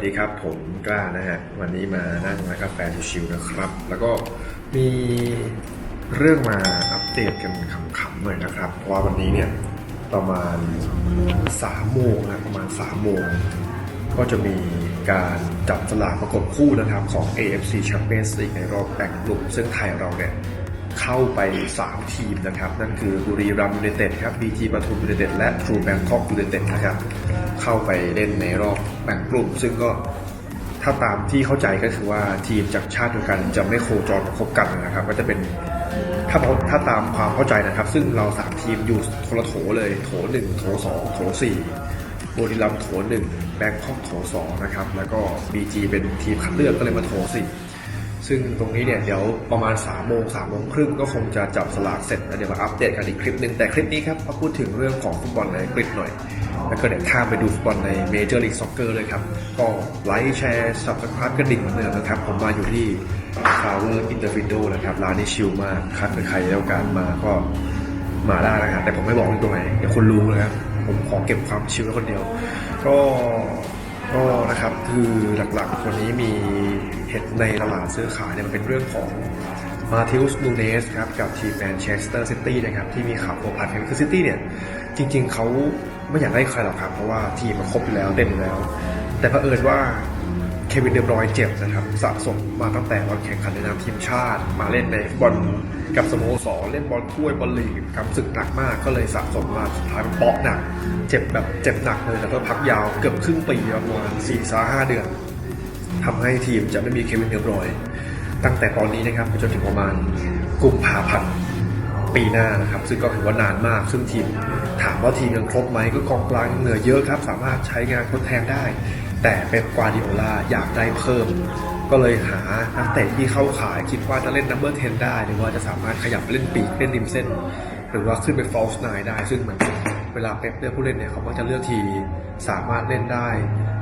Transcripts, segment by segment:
สดีครับผมกล้านะฮะวันนี้มานั่งร้านกาแฟชิวๆนะครับ แล้วก็มีเรื่องมาอัปเดตกันขำๆหน่อยนะครับ เพราะว่าวันนี้เนี่ยประมาณ3โมงนะประมาณ3โมงก็จะมีการจับสลากประกบคู่นะครับของ AFC Champions League ในรอบแบ่งกลุ่มซึ่งไทยเราเนี่ย เข้าไป 3 ทีมนะครับ นั่นคือบุรีรัมย์ยูไนเต็ดครับ BG ปทุมยูไนเต็ดและ True Bangkok ยูไนเต็ดนะครับ เข้าไปเล่นในรอบแบ่งกลุ่ม ซึ่งก็ถ้าตามที่เข้าใจก็คือว่าทีมจากชาติเดียวกันจะไม่โคจรมาพบกันนะครับ ก็จะเป็นถ้าถ้าตามความเข้าใจนะครับ ซึ่งเราสามทีมอยู่คนละโถเลย โถหนึ่งโถสองโถสี่บุรีรัมย์โถหนึ่งแบงคอกโถสองนะครับ แล้วก็ BG เป็นทีมคัดเลือกก็เลยมาโถสี่ ซึ่งตรงนี้เนี่ยเดี๋ยวประมาณ3ามโมงสามโมงครึ่งก็คงจะจับสลากเสร็จแล้วเดี๋ยวมาอัปเดตกันอีกคลิปหนึ่งแต่คลิปนี้ครับมาพูดถึงเรื่องของฟุตบอลในอังกฤษหน่อย แล้วก็เดี๋ยวข้ามไปดูฟุตบอลในเมเจอร์ลีกซ็อกเกอร์เลยครับ ก็ไลค์แชร์สับสคร b กระดิ่งเหมือนเดิมนะครับ ผมมาอยู่ที่ Flower Interfido นะครับร้านนี้ชิลมากคัดเป็นใครแล้วการมาก็มาได้นะครับแต่ผมไม่บอกตรงไหนเดี๋ยวคนรู้นะครับผมขอเก็บความชิลไว้คนเดียว ก็ ก็นะครับคือหลักๆวันนี้มีเห็นในตลาดซื้อขายเนี่ยมันเป็นเรื่องของมาทิวส์นูเนสครับกับทีมแมนเชสเตอร์ซิตี้นะครับที่มีข่าวโผล่ผ่านกันคือซิตี้เนี่ยจริงๆเขาไม่อยากได้ใครหรอกครับ เพราะว่าทีมมันครบอยู่แล้วเต็มอยู่แล้ว แต่เผอิญว่า เควินเดบรอยเจ็บนะครับสะสมมาตั้งแต่วันแข่งขันในนามทีมชาติ มาเล่นในบอลกับสโมสรเล่นบอลถ้วยบอลลีกกับศึกหนักมากก็เลยสะสมมาสุดท้ายมันเปาะหนัก เจ็บแบบเจ็บหนักเลยแล้วก็พักยาวเกือบครึ่งปีประมาณสี่สาห้าเดือนทำให้ทีมจะไม่มีเควินเดบรอย ตั้งแต่ตอนนี้นะครับจนถึงประมาณกุมภาพันธ์ปีหน้านะครับซึ่งก็ถือว่านานมาก ซึ่งทีมถามว่าทีมยังครบไหมก็กองกลางเหลือเยอะครับ สามารถใช้งานทดแทนได้ แต่เป๊ปกวาดิโอลาอยากได้เพิ่ม ก็เลยหานักเตะที่เข้าขายคิดว่าจะเล่นนัมเบอร์10ได้ หรือว่าจะสามารถขยับไปเล่นปีกเล่นริมเส้น หรือว่าขึ้นไป false nine ได้ ซึ่งเหมือนเวลาเป๊ปเลือกผู้เล่นเนี่ยเขาก็จะเลือกทีสามารถเล่นได้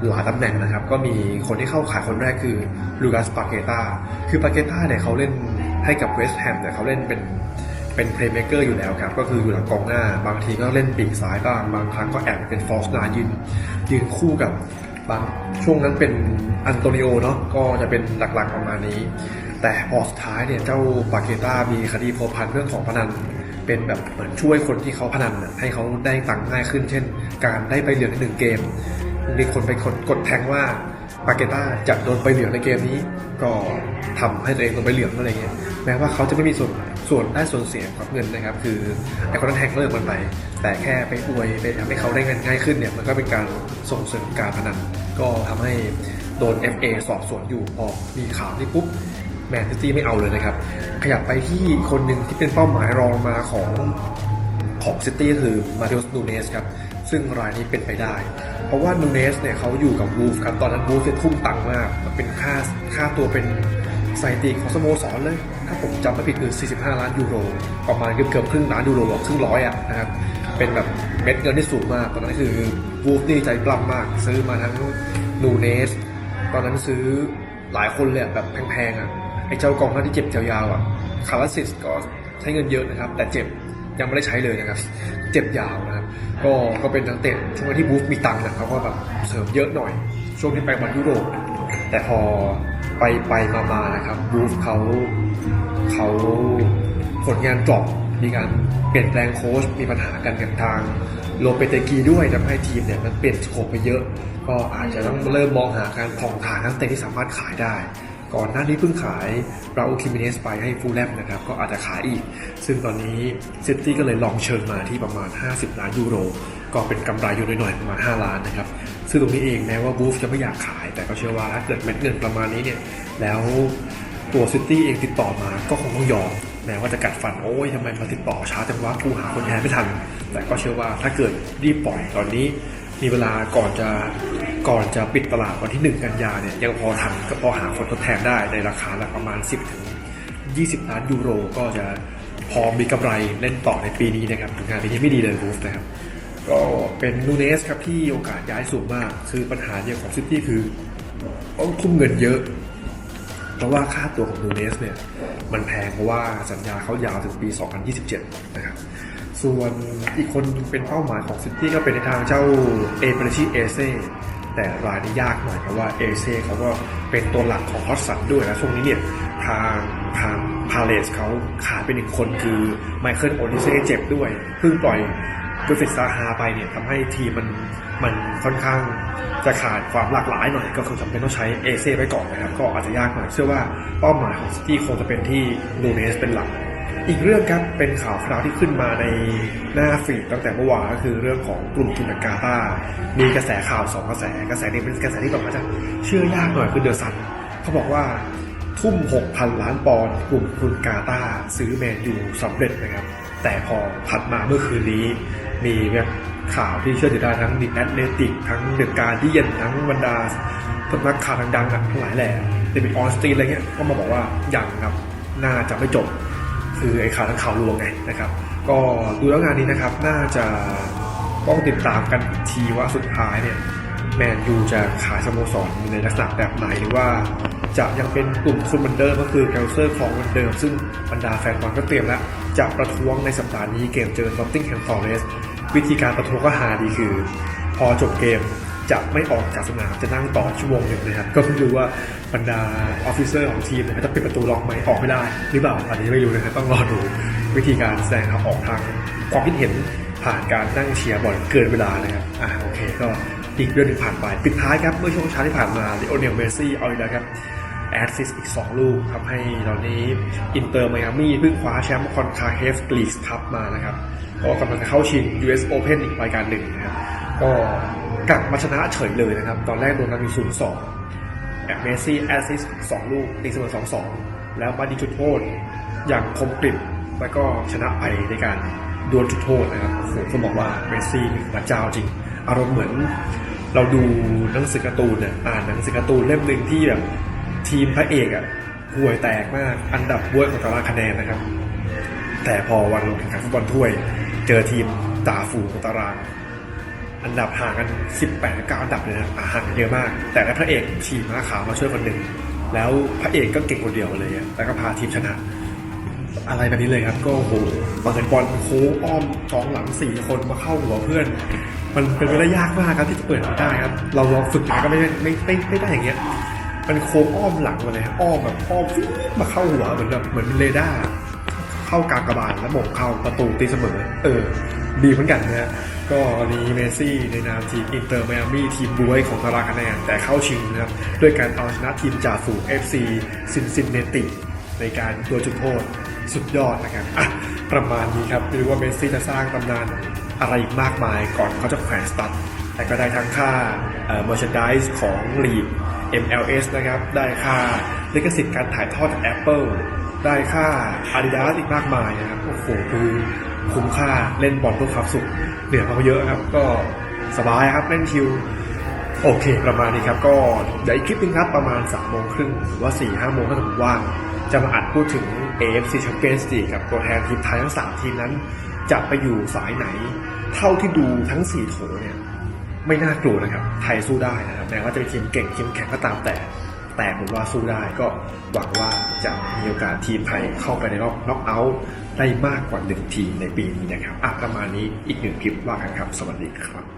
หลายตำแหน่งนะครับ ก็มีคนที่เข้าขายคนแรกคือลูกัสปาเกตาคือปาเกตาเนี่ยเขาเล่นให้กับเวสต์แฮมแต่เขาเล่นเป็นเป็นเพลย์เมเกอร์อยู่แล้วครับ ก็คืออยู่หลังกองหน้า บางทีก็เล่นปีกซ้ายบ้าง บางครั้งก็แอบเป็น false nine ยืนยืนคู่กับ บางช่วงนั้นเป็นอันโตนิโอเนาะก็จะเป็นหลักๆประมาณนี้ แต่พอสุดท้ายเนี่ยเจ้าปาเกต้ามีคดีพัวพันเรื่องของพนันเป็นแบบเหมือนช่วยคนที่เขาพนันให้เขาได้ตังค์ง่ายขึ้น เช่น การได้ไปเหลืองในหนึ่งเกม มีคนไปกดแทงว่าปาเกต้าจะโดนไปเหลืองในเกมนี้ ก็ทำให้ตัวเองโดนไปเหลืองอะไรเงี้ยแม้ว่าเขาจะไม่มีส่วน ส่วนได้ส่วนเสียกับเงินนะครับ คือไอ้คนนั้นแทงเลิกมันไป แต่แค่ไปอวยไปทำให้เขาได้เงินง่ายขึ้นเนี่ยมันก็เป็นการส่งเสริมการพนันก็ทำให้โดน FA สอบสวนอยู่พอมีข่าวนี้ปุ๊บแมนซิตี้ไม่เอาเลยนะครับ ขยับไปที่คนหนึ่งที่เป็นเป้าหมายรองมาของของซิตี้คือมาเ e ลสนูเนสครับ ซึ่งรายนี้เป็นไปได้ เพราะว่านูเนสเนี่ยเขาอยู่กับวูฟครับ ตอนนั้นวูฟจะทุ่มตังค์มาก มันเป็นค่าค่าตัวเป็น สถิติของสโมสรเลย ถ้าผมจำไม่ผิดคือ 45 ล้านยูโร ประมาณเกือบเกือบครึ่งล้านยูโรครึ่งร้อยอะนะครับ เป็นแบบเม็ดเงินที่สูงมาก ตอนนั้นคือวูฟนี่ใจปล้ำมาก ซื้อมาทั้งนูเนส ตอนนั้นซื้อหลายคนเลยอะแบบแพงๆอะ ไอ้เจ้ากองหน้าที่เจ็บยาวๆอะ คาราซิสก็ใช้เงินเยอะนะครับ แต่เจ็บยังไม่ได้ใช้เลยนะครับ เจ็บยาวนะครับ ก็ก็เป็นนักเตะช่วงที่บูฟมีตังค์นะเขาก็แบบเสริมเยอะหน่อย ช่วงที่ไปบอลยุโรป แต่พอไปไปมามานะครับบูฟเขาเขาผลงานดรอปมีการเปลี่ยนแปลงโค้ชมีปัญหากันกับทางโลเปเตกีด้วยทำให้ทีมเนี่ยมันเปลี่ยนโคปไปเยอะ ก็อาจจะต้องเริ่มมองหาการผ่องถ่ายนักเตะที่สามารถขายได้ ก่อนหน้านี้เพิ่งขายราอูคิมิเนสไปให้ฟูลแลมนะครับ ก็อาจจะขายอีก ซึ่งตอนนี้เซิตี้ก็เลยลองเชิญมาที่ประมาณ 50 ล้านยูโร ก็เป็นกำไรอยู่หน่อยๆประมาณ5ล้านนะครับซึ่งตรงนี้เองแม้ว่าบูฟจะไม่อยากขาย แต่ก็เชื่อว่าถ้าเกิดเม็ดเงินประมาณนี้เนี่ยแล้วตัวซิตี้เองติดต่อมาก็คงต้องยอมแม้ว่าจะกัดฟันโอ้ยทำไมมาติดต่อช้าจังวะกูหาคนแทนไม่ทัน แต่ก็เชื่อว่าถ้าเกิดรีบปล่อยตอนนี้ มีเวลาก่อนจะก่อนจะปิดตลาดวันที่ 1 กันยาเนี่ยยังพอทันก็พอหาคนทดแทนได้ในราคาละประมาณ 10 ถึง 20 ล้านยูโร ก็จะพอมีกำไรเล่นต่อในปีนี้นะครับงานปีนี้ไม่ดีเลยวูฟนะครับ ก็เป็นนูเนสครับที่โอกาสย้ายสูงมาก คือปัญหาเดียวของซิตี้คือต้องทุ่มเงินเยอะ เพราะว่าค่าตัวของนูเนสเนี่ย มันแพงเพราะว่าสัญญาเขายาวถึงปี 2027 นะครับ ส่วนอีกคนเป็นเป้าหมายของซิตี้ก็เป็นในทางเจ้าเอเปรชิเอเซ่แต่รายนี้ยากหน่อยเพราะว่าเอเซเขาก็เป็นตัวหลักของฮอตสันด้วยนะช่วงนี้เนี่ยทางทางพาเลสเขาขาดไปหนึ่งคนคือไมเคิลโอลิเซ่เจ็บด้วย เพิ่งปล่อย ก r ฟิตซาฮาไปเนี่ยทำให้ทีมมันมันค่อนข้างจะขาดความหลากหลายหน่อย ก็คือจำเป็นต้องใช้เอเซ่ไว้ก่อนนะครับ ก็อาจจะยากหน่อย เชื่อว่าเป้าหมายของซิตี้คงจะเป็นที่ลูเนสเป็นหลัก อีกเรื่องครับเป็นข่าวคราวที่ขึ้นมาในหน้าฟีดตั้งแต่เมื่อวานก็คือเรื่องของกลุ่มทุนกาตามีกระแสข่าวสองกระแส กระแสหนึงเป็นกระแสที่แบบว่าจะเชื่อยากหน่อยคือเดอะซันเขาบอกว่าทุ่ม 6,000 ล้านปอนด์กลุ่มทุนกาตาซื้อแมนยูสำเร็จนะครับ แต่พอถัดมาเมื่อคืนนี้ มีแบบข่าวที่เชื่อถือได้ทั้งดิแอตเลติกทั้งเดอะการที่เย็นทั้งบรรดาสำนักข่าวดังๆทั้งหลายแหล่เดวิดออสตีนอะไรเงี้ยก็มาบอกว่ายังครับน่าจะไม่จบ คือไอ้ข่าวทั้งข่าวลวงไงนะครับ ก็ดูแล้วงานนี้นะครับน่าจะต้องติดตามกันทีว่าสุดท้ายเนี่ยแมนยูจะขายสโมสรในลักษณะแบบไหนหรือว่าจะยังเป็นกลุ่มคนเหมือนเดิมก็คือแคลเซอร์ของเหมือนเดิม ซึ่งบรรดาแฟนบอลก็เตรียมแล้ว จะประท้วงในสัปดาห์นี้เกมเจอนอตติงแฮมฟอร์เรส วิธีการประท้วงก็หาดีคือ พอจบเกมจะไม่ออกจากสนามจะนั่งต่อชั่วโมงหนึ่งนะครับ ก็ไม่รู้ว่าบรรดาออฟฟิเซอร์ของทีมเนี่ยเขาจะปิดประตูล็อกไหมออกไม่ได้หรือเปล่าอันนี้ไม่รู้นะครับต้องรอดูวิธีการแสดงทางออกทางความคิดเห็นผ่านการนั่งเชียร์บอลเกินเวลานะครับอ่าโอเค ก็อีกเรื่องหนึ่งผ่านไป ปิดท้ายครับเมื่อช่วงเช้าที่ผ่านมาลิโอเนลเมซี่เอาอีกแล้วครับ แอดซิสอีก 2 ลูกทำให้ตอนนี้อินเตอร์ไมอามี่เพิ่งคว้าแชมป์คอนคาเฮฟลีกคัพมานะครับ ก็กำลังจะเข้าชิง US Open อีกรายการหนึ่งนะครับก็กลับมาชนะเฉยเลยนะครับ ตอนแรกโดนนำอยู่ศูนย์สองแอดเมซี่แอดซิสสองลูกตีเสมอสองสองแล้วมาดีจุดโทษอย่างคมกริบแล้วก็ชนะไปในการดวลจุดโทษนะครับโอ้โหต้องบอกว่าเมสซี่นี่คือพระเจ้าจริง อารมณ์เหมือนเราดูหนังสือการ์ตูนเนี่ยอ่านหนังสือการ์ตูนเล่มหนึ่งที่แบบ ทีมพระเอกอะห่วยแตกมากอันดับบวยของตารางคะแนนนะครับ แต่พอวันลงแข่งขันฟุตบอลถ้วย เจอทีมจ่าฝูงของตาราง อันดับห่างกัน 18 9 อันดับเลยนะห่างกันเยอะมาก แต่ได้พระเอกทีมม้าขาวมาช่วยคนหนึ่งแล้วพระเอกก็เก่งคนเดียวเลยแล้วก็พาทีมชนะ อะไรแบบนี้เลยครับ ก็โอ้โหเปิดบอลโค้งอ้อมกองหลังสี่คนมาเข้าหัวเพื่อน มันเป็นไปได้ยากมากครับที่จะเปิดได้ครับ เราลองฝึกยังไงก็ไม่ได้ไม่ไม่ไม่ได้อย่างเงี้ย มันโค้งอ้อมหลังมาเลยครับอ้อมแบบอ้อมฟิ๊มาเข้าหัวเหมือนแบบเหมือนเรดาร์เข้ากางกบาลแล้วหมงเข้าประตูตีเสมอ เออ ดีเหมือนกันนะฮะก็นี้เมซี่ในนามทีมอินเตอร์ไมอามี่ทีมบวยของตารางคะแนนแต่เข้าชิงนะครับด้วยการเอาชนะทีมจ่าฝูง FC ซินซินเนติ ในการดวจุดโทษสุดยอดนะครับอะประมาณนี้ครับไม่รู้ว่าเมสซี่จะสร้างตำนานอะไรอีกมากมายก่อนเขาจะแขวนสตัดแต่ก็ได้ทั้งค่าเอ่อ merchandise ของลีก MLS นะครับ ได้ค่าลิขสิทธิ์การถ่ายทอดจาก Apple ได้ค่า Adidas อีกมากมายนะครับโอ้โหคือคุ้มค่าเล่นบอลเพื่อความสุขเหนื่อยมาเยอะครับ ก็สบายครับเล่นชิลโอเค ประมาณนี้ครับก็เดี๋ยวอีกคลิปนึงครับประมาณ3ามโมงครึ่งหรือว่า4ี่ห้าโมงถ้าผมว่าง จะมาอัดพูดถึง AFC Champions League กับตัวแทนทีมไทยทั้ง 3 ทีมนั้น จะไปอยู่สายไหน เท่าที่ดูทั้ง4โถเนี่ย ไม่น่ากลัวนะครับ ไทยสู้ได้นะครับแม้ว่าจะเป็นทีมเก่งทีมแข็งก็ตามแต่ แต่ผมว่าสู้ได้ก็หวังว่าจะมีโอกาสทีมไทยเข้าไปในรอบน็อกเอาท์ได้มากกว่าหนึ่งทีมในปีนี้นะครับอะประมาณนี้อีกหนึ่งคลิปว่ากันครับ สวัสดีครับ